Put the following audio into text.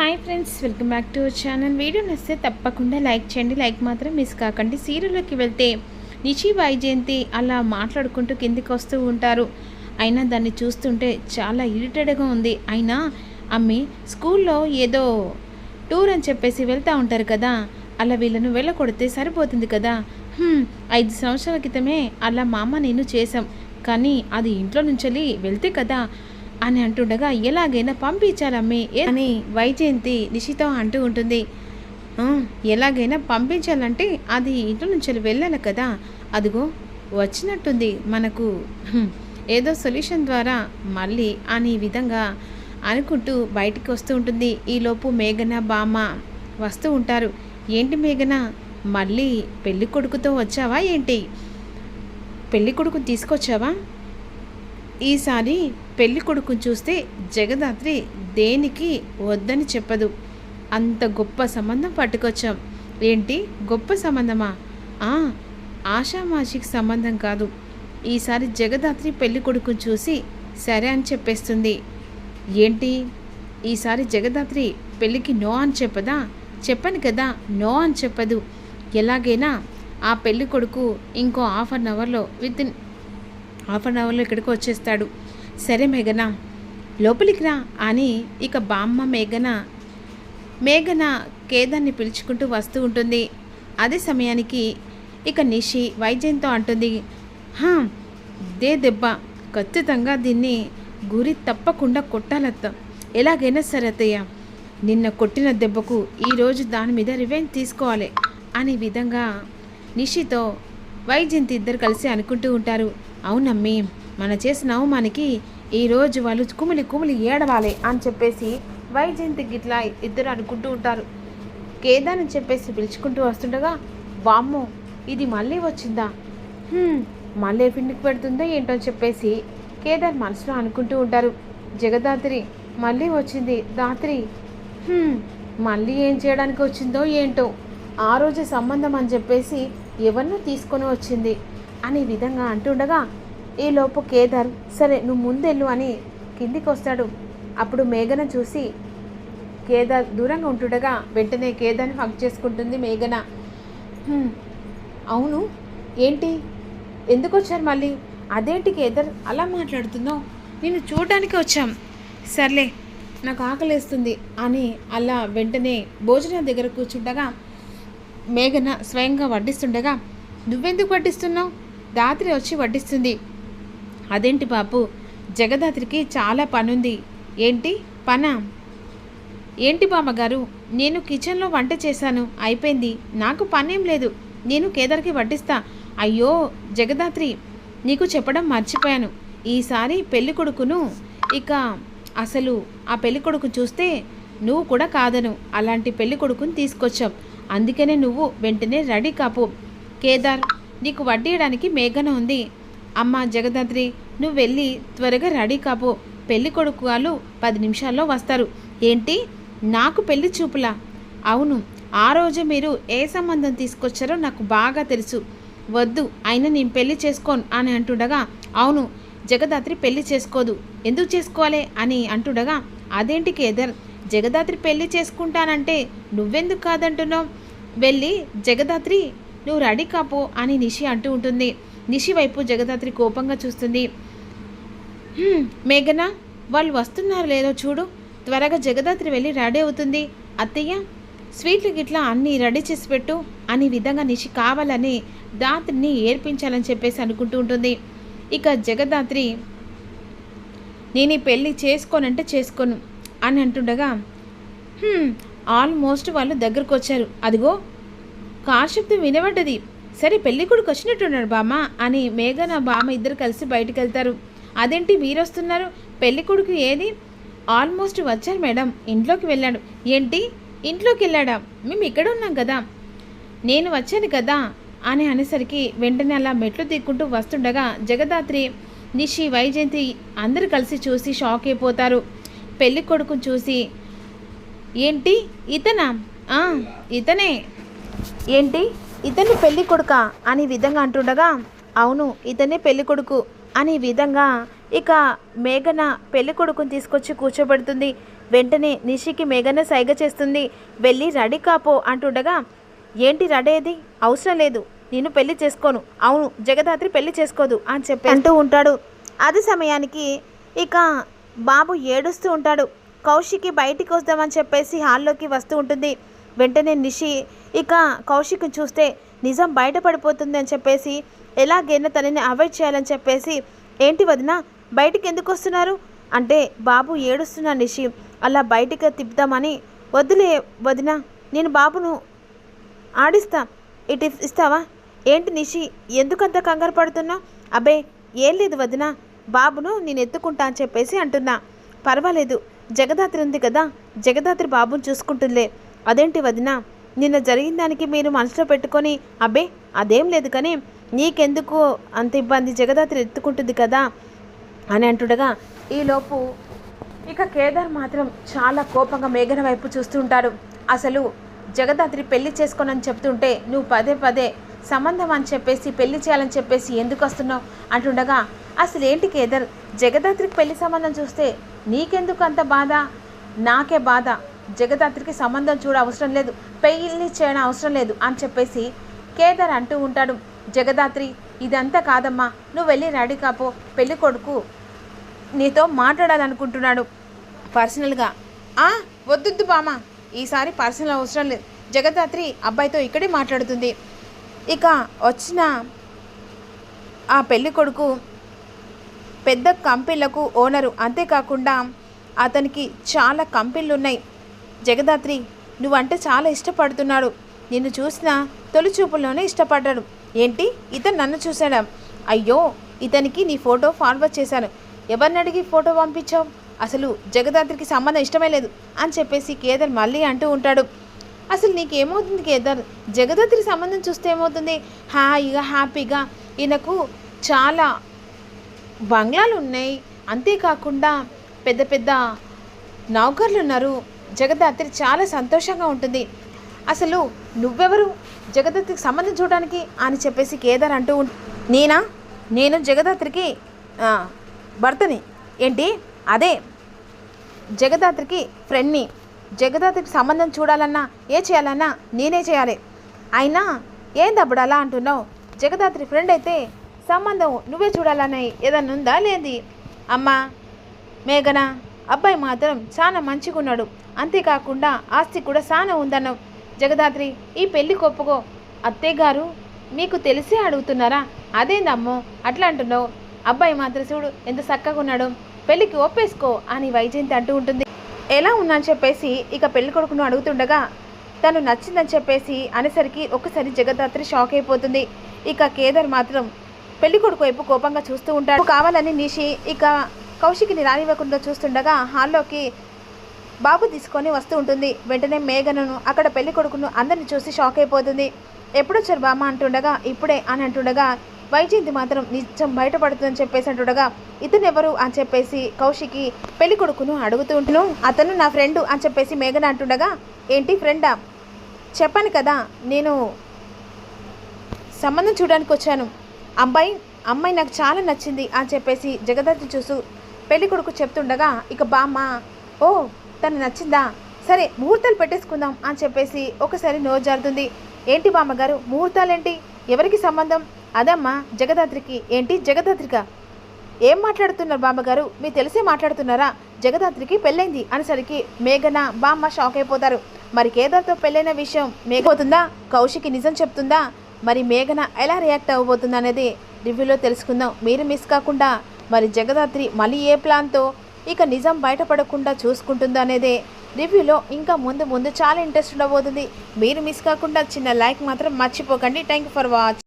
Hi friends welcome back to our channel video నచ్చితే తప్పకుండా like చేయండి. లైక్ మాత్రం మిస్ కాకండి. సీరియల్లోకి వెళ్తే నిషి వైజయంతి అలా మాట్లాడుకుంటూ కిందికి వస్తూ ఉంటారు. అయినా దాన్ని చూస్తుంటే చాలా ఇరిటెడ్గా ఉంది. అయినా అమ్మి స్కూల్లో ఏదో టూర్ అని చెప్పేసి వెళ్తూ ఉంటారు కదా. అలా వీళ్ళను వెళ్ళకొడితే సరిపోతుంది కదా. ఐదు సంవత్సరాల క్రితమే అలా మా అమ్మ నేను చేశాం. కానీ అది ఇంట్లో నుంచి వెళ్తే కదా అని అంటుండగా ఎలాగైనా పంపించాలమ్మి. అని వైజయంతి నిషితో అంటూ ఉంటుంది. ఎలాగైనా పంపించాలంటే అది ఇంట్లో నుంచి వెళ్ళాలి కదా. అదిగో వచ్చినట్టుంది మనకు. ఏదో సొల్యూషన్ ద్వారా మళ్ళీ అని విధంగా అనుకుంటూ బయటికి వస్తూ ఉంటుంది. ఈలోపు మేఘన బామ్మ వస్తూ ఉంటారు. ఏంటి మేఘన మళ్ళీ పెళ్ళి కొడుకుతో వచ్చావా ఏంటి? పెళ్ళి కొడుకుని తీసుకొచ్చావా? ఈసారి పెళ్ళి కొడుకును చూస్తే జగదాత్రి దేనికి వద్దని చెప్పదు. అంత గొప్ప సంబంధం పట్టుకొచ్చాం. ఏంటి? గొప్ప సంబంధమా? ఆ, సంబంధం కాదు. ఈసారి జగదాత్రి పెళ్ళి కొడుకును చూసి సరే అని చెప్పేస్తుంది. ఏంటి? ఈసారి జగదాత్రి పెళ్ళికి నో అని చెప్పదా? చెప్పను కదా నో అని చెప్పదు. ఎలాగైనా ఆ పెళ్ళి కొడుకు ఇంకో హాఫ్ అన్ అవర్లో విత్ ఇన్ హాఫ్ అన్ అవర్లో ఇక్కడికి వచ్చేస్తాడు. సరే మేఘన లోపలికి రా అని ఇక బామ్మ మేఘన మేఘన కేదాన్ని పిలుచుకుంటూ వస్తూ ఉంటుంది. అదే సమయానికి ఇక నిషి వైద్యంతో అంటుంది హా దే దెబ్బ. ఖచ్చితంగా దీన్ని గురి తప్పకుండా కొట్టాలత్త. ఎలాగైనా సరే అత్తయ్య నిన్న కొట్టిన దెబ్బకు ఈరోజు దాని మీద రివెంజ్ తీసుకోవాలి అనే విధంగా నిషితో వైజయంతి ఇద్దరు కలిసి అనుకుంటూ ఉంటారు. అవునమ్మి మన చేసిన అవమానికి ఈరోజు వాళ్ళు కుమిలి కుమిలి ఏడవాలి అని చెప్పేసి వైజయంతి గిట్లా ఇద్దరు అనుకుంటూ ఉంటారు. కేదాని చెప్పేసి పిలుచుకుంటూ వస్తుండగా వామ్మో ఇది మళ్ళీ వచ్చిందా? మళ్ళీ పిండికి పెడుతుందో ఏంటో అని చెప్పేసి కేదార్ మనసులో అనుకుంటూ ఉంటారు. జగదాత్రి మళ్ళీ వచ్చింది దాత్రి. మళ్ళీ ఏం చేయడానికి వచ్చిందో ఏంటో ఆ రోజు సంబంధం అని చెప్పేసి ఎవరినో తీసుకొని వచ్చింది. అనే విధంగా అంటుండగా ఈలోపు కేదార్ సరే నువ్వు ముందెళ్ళు అని కిందికి వస్తాడు అప్పుడు మేఘన చూసి కేదార్ దూరంగా ఉంటుండగా వెంటనే కేదార్ని హక్ చేసుకుంటుంది మేఘన. అవును. ఏంటి? ఎందుకు వచ్చారు మళ్ళీ? అదేంటి కేదార్ అలా మాట్లాడుతున్నావు? నేను చూడటానికి వచ్చాం. సర్లే నాకు ఆకలేస్తుంది అని అలా వెంటనే భోజనం దగ్గర కూర్చుండగా మేఘన స్వయంగా వడ్డిస్తుండగా నువ్వెందుకు వడ్డిస్తున్నావు? దాత్రి వచ్చి వడ్డిస్తుంది. అదేంటి బాపు? జగదాత్రికి చాలా పనుంది. ఏంటి? పనా? ఏంటి బామ్మగారు? నేను కిచెన్లో వంట చేశాను. అయిపోయింది. నాకు పనేం లేదు. నేను కేదార్కి వడ్డిస్తా. అయ్యో జగదాత్రి నీకు చెప్పడం మర్చిపోయాను. ఈసారి పెళ్ళి కొడుకును ఇక అసలు ఆ పెళ్ళి కొడుకు చూస్తే నువ్వు కూడా కాదను. అలాంటి పెళ్ళి కొడుకుని తీసుకొచ్చావు అందుకనే నువ్వు వెంటనే రెడీ కాపు. కేదార్ నీకు వడ్డీయడానికి మేఘన ఉంది. అమ్మ జగదాత్రి నువ్వు వెళ్ళి త్వరగా రెడీ కాపో పెళ్ళి కొడుకు వాళ్ళు పది నిమిషాల్లో వస్తారు. ఏంటి? నాకు పెళ్ళి చూపులా? అవును ఆ రోజు మీరు ఏ సంబంధం తీసుకొచ్చారో నాకు బాగా తెలుసు. వద్దు అయినా నేను పెళ్ళి చేసుకోను అని అంటుండగా అవును జగదాత్రి పెళ్ళి చేసుకోదు. ఎందుకు చేసుకోవాలి అని అంటుండగా అదేంటి కేదర్? జగదాత్రి పెళ్ళి చేసుకుంటానంటే నువ్వెందుకు కాదంటున్నావు? వెళ్ళి జగదాత్రి నువ్వు రెడీ కాపో అని నిషి అంటూ ఉంటుంది. నిషి వైపు జగదాత్రి కోపంగా చూస్తుంది. మేఘన వాళ్ళు వస్తున్నారు లేదో చూడు. త్వరగా జగదాత్రి వెళ్ళి రెడీ అవుతుంది. అత్తయ్య స్వీట్లు గిట్లా అన్నీ రెడీ చేసి పెట్టు అని విధంగా నిషి కావాలని దాత్రిని ఏర్పించాలని చెప్పేసి అనుకుంటూ ఉంటుంది. ఇక జగదాత్రి నేను ఈ పెళ్ళి చేసుకోనంటే చేసుకోను అని అంటుండగా ఆల్మోస్ట్ వాళ్ళు దగ్గరకు వచ్చారు అదిగో కార్ శబ్దం వినబడ్డది. సరే పెళ్ళి కొడుకు వచ్చినట్టున్నాడు బామ్మ అని మేఘన బామ్మ ఇద్దరు కలిసి బయటికి వెళ్తారు అదేంటి మీరొస్తున్నారు పెళ్ళి కొడుకు ఏది? ఆల్మోస్ట్ వచ్చారు మేడం ఇంట్లోకి వెళ్ళాడు. ఏంటి? ఇంట్లోకి వెళ్ళాడా మేము ఇక్కడ ఉన్నాం కదా. నేను వచ్చాను కదా అని అనేసరికి వెంటనే అలా మెట్లు దిక్కుంటూ వస్తుండగా జగదాత్రి నిషి వైజయంతి అందరూ కలిసి చూసి షాక్ అయిపోతారు. పెళ్ళి కొడుకుని చూసి ఏంటి? ఇతనా? ఇతనే. ఏంటి? ఇతని పెళ్ళి కొడుక అనే విధంగా అంటుండగా అవును ఇతనే పెళ్ళి కొడుకు అనే విధంగా ఇక మేఘన పెళ్ళి కొడుకుని తీసుకొచ్చి కూర్చోబెడుతుంది. వెంటనే నిషికి మేఘన సైగ చేస్తుంది. వెళ్ళి రెడీ కాపో అంటుండగా ఏంటి రెడేది అవసరం లేదు. నేను పెళ్ళి చేసుకోను. అవును జగదాత్రి పెళ్ళి చేసుకోదు అని చెప్పి అంటూ ఉంటాడు. అది సమయానికి ఇక బాబు ఏడుస్తూ ఉంటాడు. కౌశికి బయటికి వద్దామని చెప్పేసి హాల్లోకి వస్తూ ఉంటుంది. వెంటనే నిషి ఇక కౌశిక్ చూస్తే నిజం బయటపడిపోతుంది అని చెప్పేసి ఎలాగైనా తనని అవాయిడ్ చేయాలని చెప్పేసి ఏంటి వదిన బయటికి ఎందుకు వస్తున్నారు? అంటే బాబు ఏడుస్తున్నా నిషి అలా బయటికి తిప్పుదామని వదిలే వదిన నేను బాబును ఆడిస్తా ఇటు ఇస్తావా? ఏంటి నిషి ఎందుకంత కంగారు పడుతున్నావు అబ్బే ఏం లేదు వదిన బాబును నేను ఎత్తుకుంటా అని చెప్పేసి అంటున్నా. పర్వాలేదు జగదాత్రి ఉంది కదా జగదాత్రి బాబుని చూసుకుంటుందిలే. అదేంటి వదిన? నిన్న జరిగిన దానికి మీరు మనసులో పెట్టుకొని అబ్బే అదేం లేదు కానీ నీకెందుకు అంత ఇబ్బంది జగదాత్రి ఎత్తుకుంటుంది కదా అని అంటుండగా ఈలోపు ఇక కేదార్ మాత్రం చాలా కోపంగా మేఘన వైపు చూస్తుంటాడు అసలు జగదాత్రి పెళ్ళి చేసుకోనని చెప్తుంటే నువ్వు పదే పదే సంబంధం అని చెప్పేసి పెళ్ళి చేయాలని చెప్పేసి ఎందుకు వస్తున్నావు? అంటుండగా అసలు ఏంటి కేదార్? జగదాత్రికి పెళ్ళి సంబంధం చూస్తే నీకెందుకు అంత బాధ? నాకే బాధ. జగదాత్రికి సంబంధం చూడ అవసరం లేదు. పెళ్ళి చేయడం అవసరం లేదు అని చెప్పేసి కేదార్ అంటూ ఉంటాడు. జగదాత్రి ఇదంతా కాదమ్మా. నువ్వు వెళ్ళి రెడీ కాపో. పెళ్ళి కొడుకు నీతో మాట్లాడాలనుకుంటున్నాడు పర్సనల్గా. ఆ వద్దొద్దు బామ్మ. ఈసారి పర్సనల్ అవసరం లేదు. జగదాత్రి అబ్బాయితో ఇక్కడే మాట్లాడుతుంది. ఇక వచ్చిన ఆ పెళ్ళి కొడుకు పెద్ద కంపెనీలకు ఓనరు. అంతేకాకుండా అతనికి చాలా కంపెనీలు ఉన్నాయి జగదాత్రి నువ్వంటే చాలా ఇష్టపడుతున్నాడు. నిన్ను చూసిన తొలి చూపుల్లోనే ఇష్టపడ్డాడు. ఏంటి? ఇతను నన్ను చూశాడా? అయ్యో ఇతనికి నీ ఫోటో ఫార్వర్డ్ చేశాను. ఎవరిని అడిగి ఫోటో పంపించావు? అసలు జగదాత్రికి సంబంధం ఇష్టమే లేదు అని చెప్పేసి కేదార్ మళ్ళీ అంటూ ఉంటాడు. అసలు నీకేమవుతుంది కేదార్? జగదాత్రి సంబంధం చూస్తే ఏమవుతుంది? హాయిగా హ్యాపీగా. ఈయనకు చాలా బంగ్లాలు ఉన్నాయి అంతేకాకుండా పెద్ద పెద్ద నౌకర్లు ఉన్నారు జగదాత్రి చాలా సంతోషంగా ఉంటుంది. అసలు నువ్వెవరు? జగదాత్రికి సంబంధం చూడడానికి అని చెప్పేసి కేదార్ అంటూ నేనా? నేను జగదాత్రికి భర్తని. ఏంటి? అదే. జగదాత్రికి ఫ్రెండ్ని. జగదాత్రికి సంబంధం చూడాలన్నా ఏ చేయాలన్నా నేనే చేయాలి. అయినా ఏం తప్పుడు అలా అంటున్నావు? జగదాత్రి ఫ్రెండ్ అయితే సంబంధం నువ్వే చూడాలని ఏదన్నా ఉందా లేది? అమ్మా మేఘన అబ్బాయి మాత్రం చాలా మంచిగా ఉన్నాడు అంతేకాకుండా ఆస్తి కూడా చాలా ఉందన్నావు. జగదాత్రి ఈ పెళ్ళి కొప్పుకో. అత్తయ్య గారు మీకు తెలిసే అడుగుతున్నారా? అదేందమ్మో అట్లా అంటున్నావు. అబ్బాయి మాత్రం చూడు ఎంత చక్కగా ఉన్నాడు పెళ్ళికి ఒప్పేసుకో అని వైజయంతి అంటూ ఉంటుంది. ఎలా ఉన్నా అని చెప్పేసి ఇక పెళ్ళి కొడుకును అడుగుతుండగా తను నచ్చిందని చెప్పేసి అనేసరికి ఒక్కసారి జగదాత్రి షాక్ అయిపోతుంది. ఇక కేదార్ మాత్రం పెళ్ళి కొడుకు వైపు కోపంగా చూస్తూ ఉంటాడు. కావాలని నిషి ఇక కౌశికిని రానివ్వకుండా చూస్తుండగా హాల్లోకి బాబు తీసుకొని వస్తూ ఉంటుంది. వెంటనే మేఘనను అక్కడ పెళ్ళి కొడుకును అందరిని చూసి షాక్ అయిపోతుంది. ఎప్పుడొచ్చారు బామ్మ? అంటుండగా ఇప్పుడే అని అంటుండగా వైజయంతి మాత్రం నిజం బయటపడుతుందని చెప్పేసి అంటుండగా ఇతను ఎవరు? అని చెప్పేసి కౌశికి పెళ్ళి కొడుకును అడుగుతూ ఉంటును అతను నా ఫ్రెండు అని చెప్పేసి మేఘన అంటుండగా ఏంటి ఫ్రెండా? చెప్పాను కదా నేను సంబంధం చూడడానికి వచ్చాను. అబ్బాయి అమ్మాయి నాకు చాలా నచ్చింది అని చెప్పేసి జగదాత్రి చూసు పెళ్ళి కొడుకు చెప్తుండగా ఇక బామ్మ ఓ తను నచ్చిందా? సరే ముహూర్తాలు పెట్టేసుకుందాం అని చెప్పేసి ఒకసారి నోరు జారుతుంది. ఏంటి బామ్మగారు ముహూర్తాలేంటి? ఎవరికి సంబంధం? అదమ్మా జగదాత్రికి. ఏంటి జగదాత్రిక? ఏం మాట్లాడుతున్నారు బామ్మగారు? మీరు తెలిసే మాట్లాడుతున్నారా? జగదాత్రికి పెళ్ళైంది అనేసరికి మేఘన బామ్మ షాక్ అయిపోతారు. మరి కేదార్తో పెళ్ళైన విషయం మేఘపోతుందా కౌశికి నిజం చెప్తుందా? మరి మేఘన ఎలా రియాక్ట్ అవ్వబోతుందా అనేది రివ్యూలో తెలుసుకుందాం. మీరు మిస్ కాకుండా మరి జగదాత్రి మళ్ళీ ఏ ప్లాన్తో? ఇక నిజం బయటపడకుండా చూసుకుంటుందనేదే. రివ్యూలో ఇంకా ముందు ముందు చాలా ఇంట్రెస్ట్ ఉండబోతుంది. మీరు మిస్ కాకుండా చిన్న లైక్ మాత్రం మర్చిపోకండి. Thank you for watch.